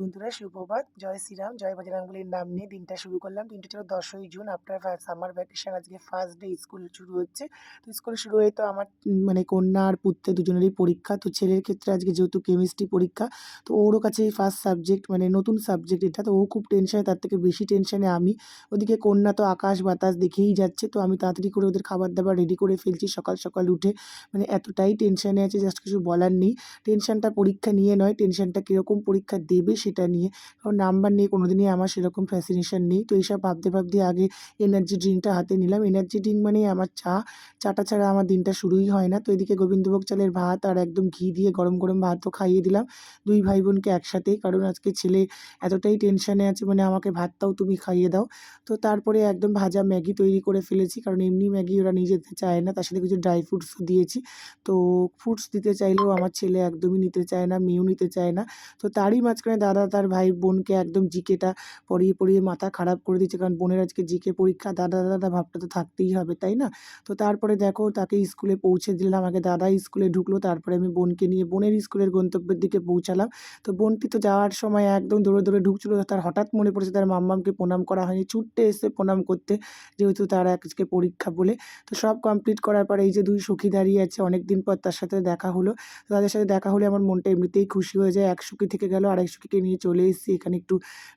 বন্ধুরা সুপ্রভাত জয় শ্রীরাম, জয় বজরংবলীর নাম নিয়ে দিনটা শুরু করলাম। দিনটা ছিল দশই জুন আফটার সামার ভ্যাকেশন আজকে ফার্স্ট ডে স্কুল শুরু হচ্ছে। তো স্কুল শুরু হয়ে তো আমার মানে কন্যা আর পুত্রে দুজনেরই পরীক্ষা। তো ছেলের ক্ষেত্রে আজকে যেহেতু কেমিস্ট্রি পরীক্ষা, তো ওরও কাছে ফার্স্ট সাবজেক্ট মানে নতুন সাবজেক্ট এটা। তো ও খুব টেনশনে তার থেকে বেশি টেনশনে আমি। ওদিকে কন্যা তো আকাশ বাতাস দেখেই যাচ্ছে, তো আমি তাড়াতাড়ি করে ওদের খাবার দাবার রেডি করে ফেলছি। সকাল সকাল উঠে মানে এতটাই টেনশনে আছে জাস্ট কিছু বলার নেই। টেনশনটা পরীক্ষা নিয়ে নয় টেনশনটা কীরকম পরীক্ষা দেবে সেটা নিয়ে। কারণ নাম্বার নিয়ে কোনো দিনই আমার সেরকম ফ্যাসিনেশন নেই। তো এইসব ভাবতে ভাবতে আগে এনার্জি ড্রিঙ্কটা হাতে নিলাম। এনার্জি ড্রিঙ্ক মানেই আমার চা। চাটা ছাড়া আমার দিনটা শুরুই হয় না। তো এদিকে গোবিন্দভোগ চালের ভাত আর একদম ঘি দিয়ে গরম গরম ভাত তো খাইয়ে দিলাম। দুই ভাই বোনকে একসাথেই। কারণ আজকে ছেলে এতটাই টেনশানে আছে মানে আমাকে ভাতটাও তুমি খাইয়ে দাও। তো তারপরে একদম ভাজা ম্যাগি তৈরি করে ফেলেছি। কারণ এমনি ম্যাগি ওরা নিয়ে যেতে চায় না। তার সাথে কিছু ড্রাই ফ্রুটসও দিয়েছি। তো ফ্রুটস দিতে চাইলেও আমার ছেলে একদমই নিতে চায় না, মেয়েও নিতে চায় না। তো তারই মাঝখানে দাদা তার ভাই বোনকে একদম জিকেটা পড়িয়ে পড়িয়ে মাথা খারাপ করে দিচ্ছে কারণ বোনের আজকে জিকে পরীক্ষা। দাদা দাদা ভাবটা তো থাকতেই হবে, তাই না? তো তারপরে দেখো তাকে স্কুলে পৌঁছে দিলাম। আগে দাদা স্কুলে ঢুকলো, তারপরে আমি বোনকে নিয়ে বোনের স্কুলের গন্তব্যের দিকে পৌঁছালাম। তো বোনটি তো যাওয়ার সময় একদম দৌড়ে দৌড়ে ঢুকছিল। তার হঠাৎ মনে পড়েছে তার মাম্মামকে প্রণাম করা হয়নি। ছুটতে এসে প্রণাম করতে যেহেতু তার আজকে পরীক্ষা বলে। তো সব কমপ্লিট করার পরে এই যে দুই সখী দাঁড়িয়ে আছে অনেক দিন পর তার সাথে দেখা হলো। তাদের সাথে দেখা হলে আমার মনটা এমনিতেই খুশি হয়ে যায়। এক সখী থেকে গেল, আরেক সখীকে নিয়ে চলে এসেছি। এখানে একটু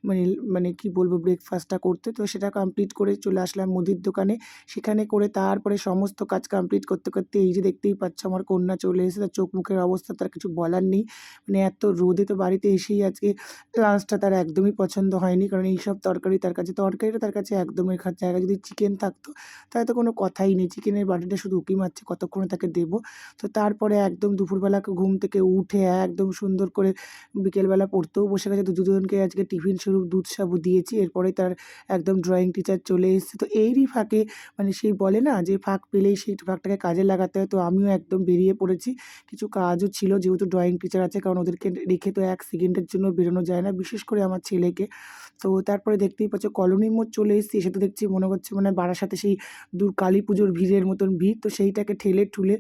মানে মানে কি বলব ব্রেকফাস্টটা করতে। তো সেটা কমপ্লিট করে চলে আসলাম মুদির দোকানে। সেখানে করে তারপরে সমস্ত কাজ কমপ্লিট করতে করতে এই যে দেখতেই পাচ্ছ আমার কন্যা চলে এসে তার চোখ মুখের অবস্থা তার কিছু বলার নেই। মানে এত রোদে তো বাড়িতে এসেই আজকে লাঞ্চটা তার একদমই পছন্দ হয়নি। কারণ এইসব তরকারি তার কাছে, তরকারিটা তার কাছে একদমই খার জায়গায় যদি চিকেন থাকতো, তাহলে তো কোনো কথাই নেই। চিকেনের বাটিটা শুধু উকি মারছে, কতক্ষণে তাকে দেবো? তো তারপরে একদম দুপুরবেলা ঘুম থেকে উঠে একদম সুন্দর করে বিকেলবেলা পড়তেও বসে গেছে। দুজনকে আজকে টিফিন স্বরূপ দুধ সাবু দিয়েছি। এরপরে তার একদম ড্রয়িং টিচার চলে এসেছে। তো এরই ফাঁকে মানে সেই বলে না যে ফাঁক পেলেই সেই ফাঁকটাকে কাজে লাগাতে হয়। তো আমিও একদম বেরিয়ে পড়েছি। কিছু কাজও ছিল যেহেতু ড্রয়িং টিচার আছে, কারণ ওদেরকে রেখে তো এক সেকেন্ডের জন্য বেরোনো যায় না, বিশেষ করে আমার ছেলেকে। তো তারপরে দেখতেই পাচ্ছ কলোনি মোড় চলে এসেছি। এসে তো দেখছি মনে হচ্ছে মানে বারাসাতে সেই দূর কালী পুজোর ভিড়ের মতন ভিড়। তো সেইটাকে ঠেলে ঠুলে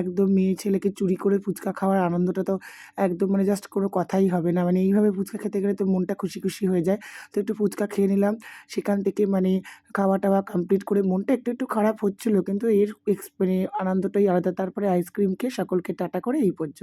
একদম মেয়ে ছেলেকে চুরি করে ফুচকা খাওয়ার আনন্দটা তো একদম মানে জাস্ট কোনো কথাই হবে না। মানে এইভাবে ফুচকা খেতে গেলে তো মনটা খুশি খুশি হয়ে যায়। তো একটু ফুচকা খেয়ে নিলাম। সেখান থেকে মানে খাওয়া টাওয়া কমপ্লিট করে মনটা একটু একটু খারাপ হচ্ছিল, কিন্তু এর মানে আনন্দটাই আলাদা। তারপরে আইসক্রিম খেয়ে সকলকে টাটা করে এই পর্যন্ত।